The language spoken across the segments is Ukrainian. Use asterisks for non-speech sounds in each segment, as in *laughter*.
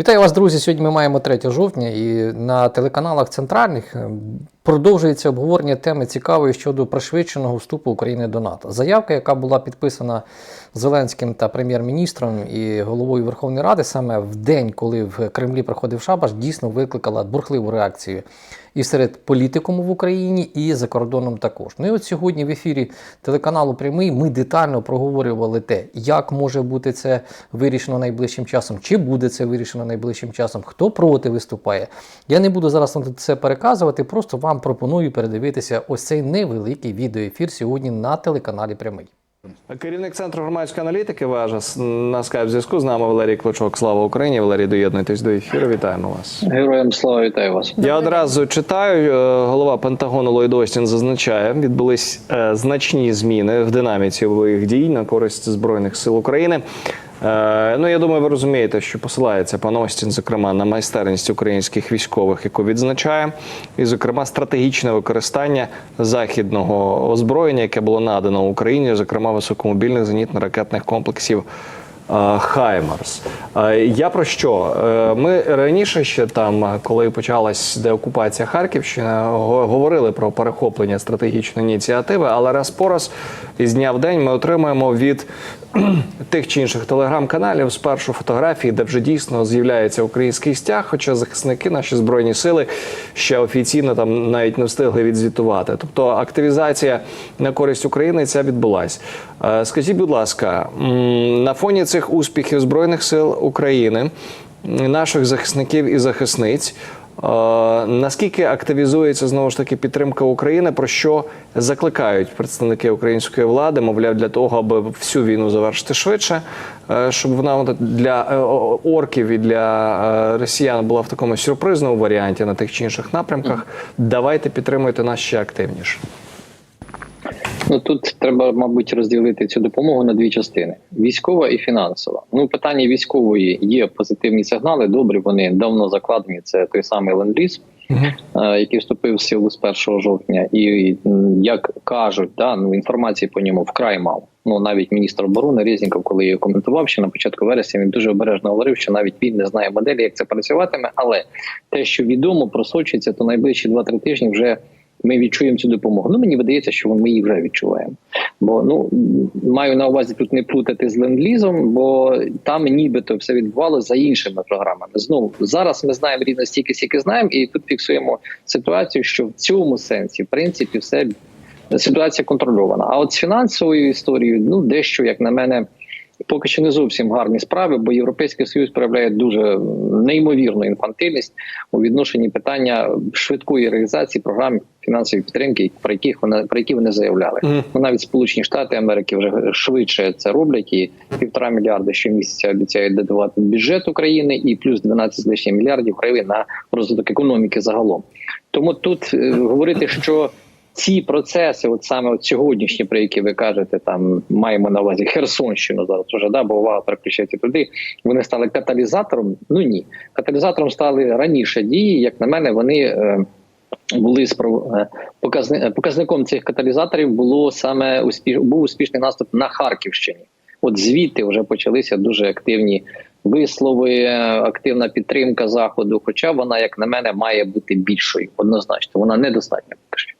Вітаю вас, друзі. Сьогодні ми маємо 3 жовтня, і на телеканалах центральних е, продовжується обговорення теми цікавої щодо пришвидшеного вступу України до НАТО. Заявка, яка була підписана Зеленським та прем'єр-міністром і головою Верховної Ради, саме в день, коли в Кремлі проходив шабаш, дійсно викликала бурхливу реакцію і серед політикуму в Україні, і за кордоном також. Ну і от сьогодні в ефірі телеканалу Прямий ми детально проговорювали те, як може бути це вирішено найближчим часом, чи буде це вирішено найближчим часом, хто проти виступає. Я не буду зараз тут це переказувати, просто вам пропоную передивитися ось цей невеликий відеоефір сьогодні на телеканалі Прямий. Керівник центру громадської аналітики Важа на скайп зв'язку з нами Валерій Клочок. Слава Україні! Валерій, доєднуйтесь до ефіру. Вітаємо вас. Героям слава вітаю вас. Я одразу читаю. е, Голова Пентагону Ллойд Остін зазначає, відбулись е, значні зміни в динаміці бойових дій на користь збройних сил України. Е, Ну, я думаю, ви розумієте, що посилається пан Остін, зокрема, на майстерність українських військових, яку відзначає, і, зокрема, стратегічне використання західного озброєння, яке було надано Україні, зокрема високомобільних зенітно-ракетних комплексів. е, Хаймарс. Е, Я про що? Ми раніше ще там, коли почалась деокупація Харківщини, говорили про перехоплення стратегічної ініціативи, але раз по раз із дня в день ми отримуємо від *clears throat* тих чи інших телеграм-каналів спершу фотографії, де вже дійсно з'являється український стяг, хоча захисники наші збройні сили ще офіційно там навіть не встигли відзвітувати. Тобто активізація на користь України ця відбулась. Е, Скажіть, будь ласка, на фоні цих успіхів збройних сил України, наших захисників і захисниць. Е, Наскільки активізується знову ж таки підтримка України, про що закликають представники української влади, мовляв, для того, аби всю війну завершити швидше, е, щоб вона для е, орків і для росіян була в такому сюрпризному варіанті на тих чи інших напрямках. Давайте підтримуйте нас ще активніше. Ну тут треба, мабуть, розділити цю допомогу на дві частини: військова і фінансова. Ну, питання військової є позитивні сигнали. Добрі, вони давно закладені. Це той самий ленд-ліз, е, який вступив в силу з 1 жовтня, і як кажуть, да ну інформації по ньому вкрай мало. Ну навіть міністр оборони Резніков, коли я коментував, що на початку вересня він дуже обережно говорив, що навіть він не знає моделі, як це працюватиме. Але те, що відомо, просочиться, то найближчі 2-3 тижні вже ми відчуємо цю допомогу. Ну мені видається, що ми її вже відчуваємо. Бо ну маю на увазі тут не плутати з ленд-лізом, бо там нібито все відбувалося за іншими програмами. Знову зараз ми знаємо рівно стільки, скільки знаємо, і тут фіксуємо ситуацію, що в цьому сенсі, в принципі, все ситуація контрольована. А от з фінансовою історією, ну дещо як на мене. Поки що не зовсім гарні справи, бо Європейський Союз проявляє дуже неймовірну інфантильність у відношенні питання швидкої реалізації програм фінансової підтримки, про яких вони про які вони заявляли. Ну, навіть Сполучені Штати Америки вже швидше це роблять, і півтора мільярда щомісяця обіцяють додавати в бюджет України, і плюс 12 з лишнім мільярдів гривень на розвиток економіки загалом. Тому тут е, говорити, що ці процеси, от саме от сьогоднішні, про які ви кажете, там маємо на увазі Херсонщину зараз вже да, бо увага переключається туди. Вони стали каталізатором. Ну ні, каталізатором стали раніше дії. Як на мене, вони. Е, були спро- е, е, показником цих каталізаторів було саме успіш був успішний наступ на Харківщині. От звідти вже почалися дуже активні вислови, активна підтримка заходу. Хоча вона, як на мене, має бути більшою. Однозначно, вона недостатня. поки що.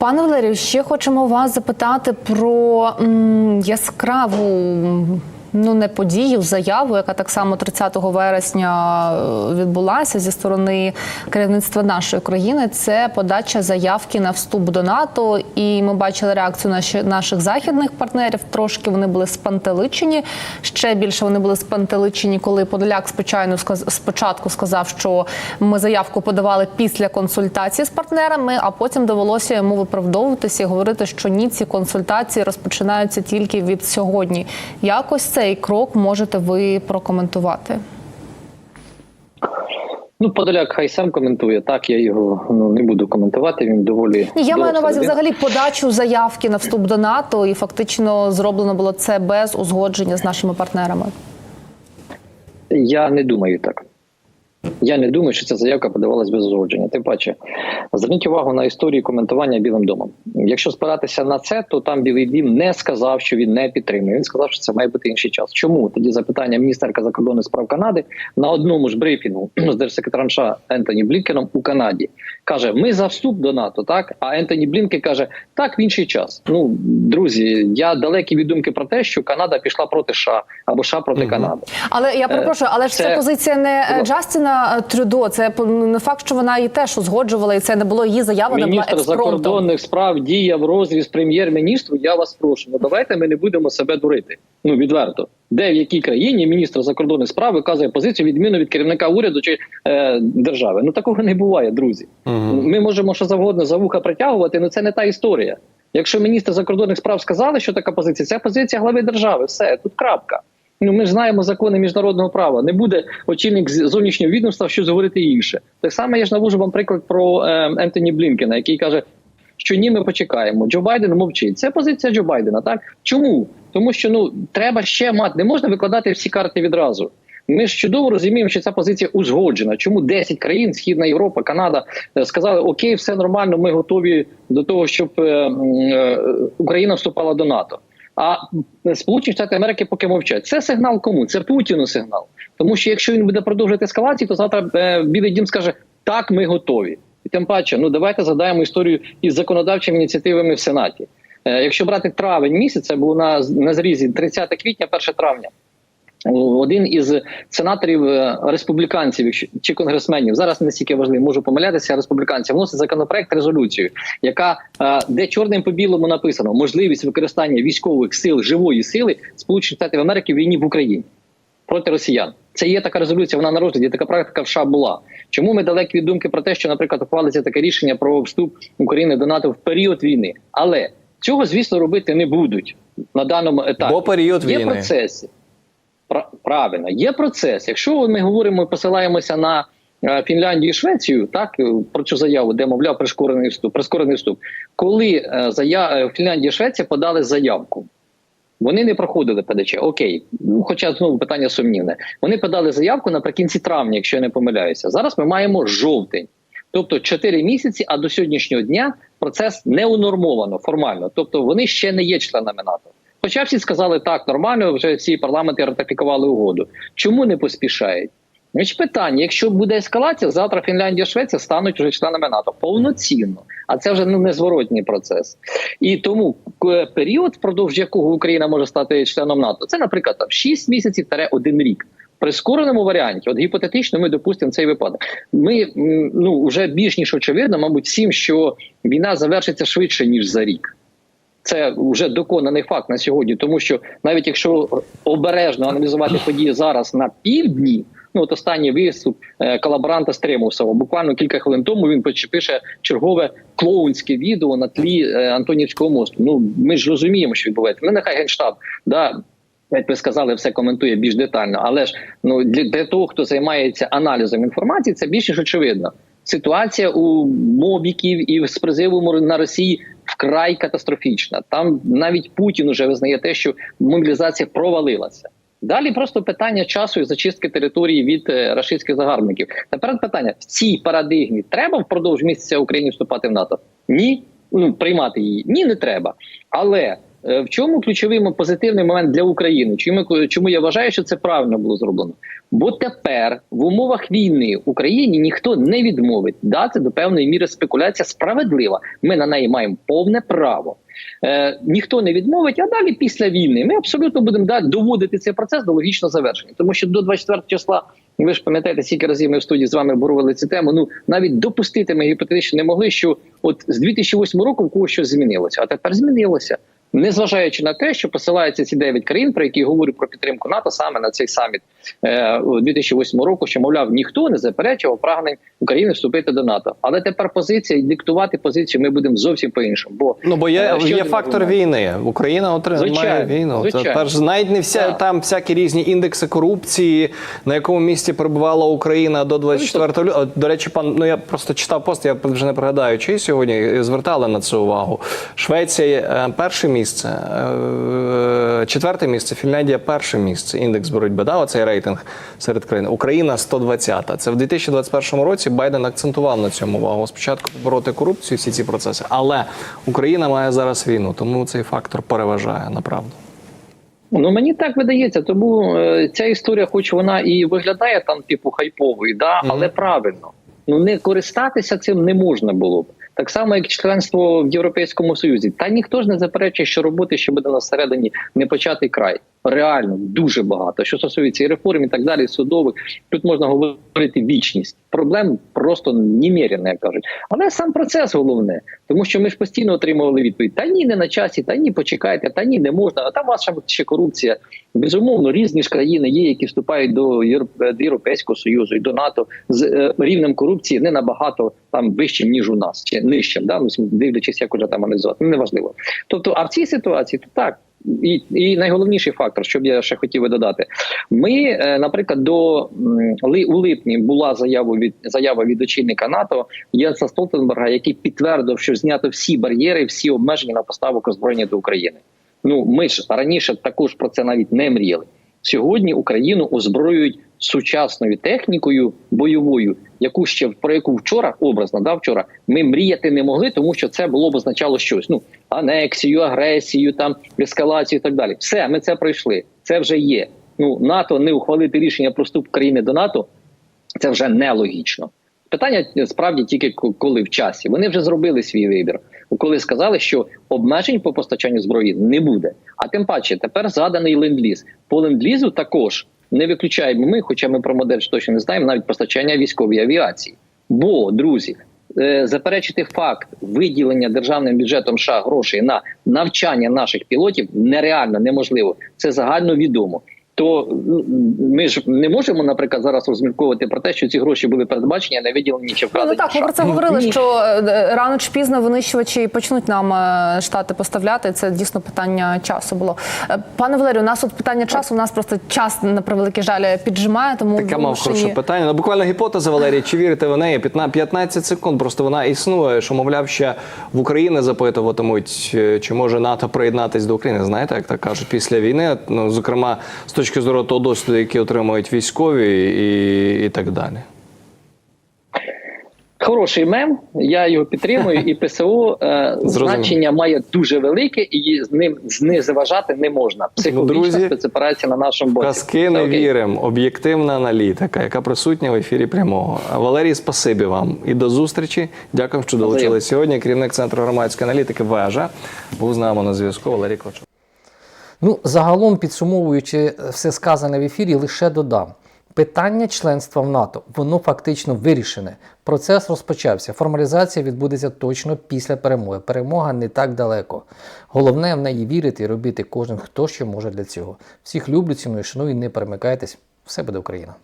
Пане Валерію, ще хочемо вас запитати про м, яскраву. Ну, не подію, заяву, яка так само 30 вересня е, відбулася зі сторони керівництва нашої країни. Це подача заявки на вступ до НАТО. І ми бачили реакцію наших західних партнерів. Трошки вони були спантеличені. Ще більше вони були спантеличені, коли Подоляк сказ- спочатку сказав, що ми заявку подавали після консультації з партнерами, а потім довелося йому виправдовуватися і говорити, що ні, ці консультації розпочинаються тільки від сьогодні. Якось цей крок можете ви прокоментувати? Ну, Подоляк хай сам коментує. Так, я його ну не буду коментувати. Він доволі Ні, я маю на увазі взагалі подачу заявки на вступ до НАТО, і фактично зроблено було це без узгодження з нашими партнерами. Я не думаю так. Я не думаю, що ця заявка подавалась без узгодження. Тим паче, зверніть увагу на історію коментування Білим домом. Якщо спиратися на це, то там Білий Дім не сказав, що він не підтримує. Він сказав, що це має бути інший час. Чому тоді запитання міністерка закордонних справ Канади на одному ж брифінгу *clears throat* з держсекретарем США Ентоні Блінкеном у Канаді каже: Ми за вступ до НАТО, так а Ентоні Блінкен каже: Так, в інший час. Ну друзі, я далекий від думки про те, що Канада пішла проти США або США проти Мгм. Канади. Але я перепрошую, але ж це, це- позиція не е, Джастіна Трюдо. Це не факт, що вона її теж узгоджувала, і це не було її заява, Міністр закордонних справ діяв розріз прем'єр-міністру. Я вас прошу. Ну давайте ми не будемо себе дурити. Ну відверто, де в якій країні міністр закордонних справ виказує позицію відміну від керівника уряду чи е, держави. Ну такого не буває, друзі. Мгм. Ми можемо що завгодно за вуха притягувати, але це не та історія. Якщо міністр закордонних справ сказали, що така позиція, це позиція глави держави. Все тут крапка. Ну ми ж знаємо закони міжнародного права. Не буде очільник зовнішнього відомства щось говорити інше. Так само я ж навожу вам приклад про е, Ентоні Блінкена, який каже, що ні, ми почекаємо. Джо Байден мовчить. Це позиція Джо Байдена. Так чому? Тому що ну треба ще мати, не можна викладати всі карти відразу. Ми ж чудово розуміємо, що ця позиція узгоджена. Чому 10 країн, Східна Європа, Канада е, сказали: Окей, все нормально, ми готові до того, щоб е, е, Україна вступала до НАТО. А Сполучені Штати Америки поки мовчать. Це сигнал кому? Це Путіну сигнал. Тому що якщо він буде продовжувати ескалацію, то завтра Білий Дім скаже: так, ми готові. Тим паче, ну давайте задаємо історію із законодавчими ініціативами в Сенаті. Е, якщо брати травень місяць, це було на, на зрізі 30 квітня, 1 травня. Один із сенаторів е, республіканців чи конгресменів зараз не стільки важливо, можу помилятися. Республіканців вносить законопроект резолюцію, яка е, де чорним по білому написано можливість використання військових сил живої сили Сполучених Штатів Америки в війні в Україні проти росіян. Це є така резолюція. Вона на розгляді. Така практика в США була. Чому ми далекі від думки про те, що, наприклад, ухвалиться таке рішення про вступ України до НАТО в період війни? Але цього, звісно, робити не будуть на даному етапі. Бо період Є процеси. Пра- Правильно, є процес. Якщо ми говоримо, посилаємося на е, Фінляндію і Швецію, так е, про цю заяву, де мовляв прискорений вступ, прискорений вступ, коли е, зая... Фінляндія і Швеція подали заявку. Вони не проходили ПДЧ. Окей, ну хоча знову питання сумнівне. Вони подали заявку наприкінці травня, якщо я не помиляюся. Зараз ми маємо жовтень, тобто 4 місяці. А до сьогоднішнього дня процес не унормовано формально. Тобто вони ще не є членами НАТО. Хоча всі сказали так, нормально, вже всі парламенти ратифікували угоду. Чому не поспішають? Значить, питання: якщо буде ескалація, завтра Фінляндія, Швеція стануть вже членами НАТО повноцінно, а це вже ну незворотній процес. І тому період, впродовж якого Україна може стати членом НАТО, це, наприклад, там 6 місяців один рік. Прискореному варіанті, от гіпотетично, ми допустимо цей випадок. Ми ну вже більш ніж очевидно, мабуть, всім, що війна завершиться швидше ніж за рік. Це вже доконаний факт на сьогодні, тому що навіть якщо обережно аналізувати події зараз на півдні, ну от останній виступ е, колаборанта Стремусова, буквально кілька хвилин тому він пише чергове клоунське відео на тлі е, Антонівського мосту. Ну ми ж розуміємо, що відбувається. Ну нехай генштаб да. Як ви сказали, все коментує більш детально, але ж ну для, для того, хто займається аналізом інформації, це більш ніж очевидно. Ситуація у мобіків і з призивом на Росії вкрай катастрофічна. Там навіть Путін уже визнає те, що мобілізація провалилася. Далі просто питання часу і зачистки території від е, рашистських загарбників. Тепер питання в цій парадигмі треба впродовж місяця Україні вступати в НАТО? Ні, ну приймати її. Ні, не треба. Але е, в чому ключовий позитивний момент для України? Чому, чому я вважаю, що це правильно було зроблено? Бо тепер в умовах війни Україні ніхто не відмовить. Да, це до певної міри спекуляція справедлива. Ми на неї маємо повне право. Е, ніхто не відмовить, а далі після війни ми абсолютно будемо далі доводити цей процес до логічного завершення, тому що до 24 числа. Ви ж пам'ятаєте, скільки разів ми в студії з вами борювали цю тему. Ну навіть допустити ми гіпотетично не могли, що от з 2008 року в когось щось змінилося, а тепер змінилося. Незважаючи на те, що посилаються ці 9 країн, про які говорю про підтримку НАТО саме на цей саміт у 2008 року, що мовляв ніхто не заперечував прагнень України вступити до НАТО. Але тепер позиція диктувати позицію ми будемо зовсім по іншому. Бо Ну бо є, е, є фактор війни. Україна отримає війну. звичайно. Тепер ж навіть не вся Так. там всякі різні індекси корупції, на якому місці перебувала Україна до 24 лютого. До речі, пан ну я просто читав пост. Я вже не пригадаю, чи сьогодні звертали на це увагу. Швеція е, перше місце. Е, Четверте місце. Фінляндія перше місце. Індекс боротьби. Да, оцей рейтинг серед країн. Україна 120-та. Це в 2021 році Байден акцентував на цьому увагу. Спочатку побороти корупцію, всі ці процеси. Але Україна має зараз війну, тому цей фактор переважає направду. Ну мені так видається, тому е, ця історія, хоч вона і виглядає там, типу, хайповий, да, але правильно. Ну не користатися цим не можна було б. Так само, як членство в Європейському Союзі. Та ніхто ж не заперечує, що роботи ще буде на середині не початий край. Реально дуже багато. Що стосується і реформ, і так далі, судових, тут можна говорити вічність. Проблем просто неміряно, як кажуть. Але сам процес головне, тому що ми ж постійно отримували відповідь: та ні, не на часі, та ні, почекайте, та ні, не можна. А там ваша ще корупція. Безумовно, різні ж країни є, які вступають до Європейського союзу і до НАТО з е, рівнем корупції не набагато там вищим ніж у нас, чи нижчим, да ну дивлячись, як уже там аналізувати. Ну, неважливо. Тобто, а в цій ситуації то так. І, і найголовніший фактор, що б я ще хотів би додати, ми, е, наприклад, до у липні була заява від заява від очільника НАТО Єнса Столтенберга, який підтвердив, що знято всі бар'єри, всі обмеження на поставок озброєння до України. Ну ми ж раніше також про це навіть не мріяли. Сьогодні Україну озброюють сучасною технікою бойовою, яку ще про яку вчора образно да вчора ми мріяти не могли, тому що це було б означало щось. Ну анексію, агресію, там ескалацію і так далі. Все, ми це пройшли. Це вже є. Ну НАТО не ухвалити рішення про вступ країни до НАТО. Це вже нелогічно. Питання е, справді тільки коли в часі. Вони вже зробили свій вибір, коли сказали, що обмежень по постачанню зброї не буде. А тим паче, тепер згаданий ленд-ліз. По ленд-лізу також не виключаємо ми, хоча ми про модель точно не знаємо, навіть постачання військової авіації. Бо, друзі, е, заперечити факт виділення державним бюджетом США грошей на навчання наших пілотів нереально неможливо. Це загально відомо. То ну, ми ж не можемо, наприклад, зараз розмірковувати про те, що ці гроші були передбачені, а не виділені чи Ну, вкладені. ну так, ми про це говорили, Ні. що е, рано чи пізно винищувачі почнуть нам е, штати поставляти. Це дійсно питання часу було. Е, Пане Валерію, у нас тут питання часу. У нас просто час на превеликий жаль піджимає. Тому Таке мав вимушені- хороше питання. Ну, буквально гіпотеза, Валерій, чи вірите в неї? 15 15 секунд, просто вона існує, що, мовляв, ще в Україні запитуватимуть, чи може НАТО приєднатись до України. Знаєте, як так кажуть, після війни, ну, зокрема, з точки зору того досвіду, який отримують військові і, і так далі. Хороший мем, я його підтримую, і *laughs* ПСО е, значення має дуже велике, і з ним з заважати не можна. Психологічна спецоперація на нашому боці. Казки не віримо. Об'єктивна аналітика, яка присутня в ефірі прямого. Валерій, спасибі вам і до зустрічі. Дякую, що долучились сьогодні. Керівник центру громадської аналітики Вежа був з нами на зв'язку. Валерій Клочок. Ну, загалом підсумовуючи все сказане в ефірі, лише додам. Питання членства в НАТО, воно фактично вирішене. Процес розпочався. Формалізація відбудеться точно після перемоги. Перемога не так далеко. Головне в неї вірити і робити кожен, хто що може для цього. Всіх люблю, ціную, шаную, не перемикайтесь. Все буде Україна.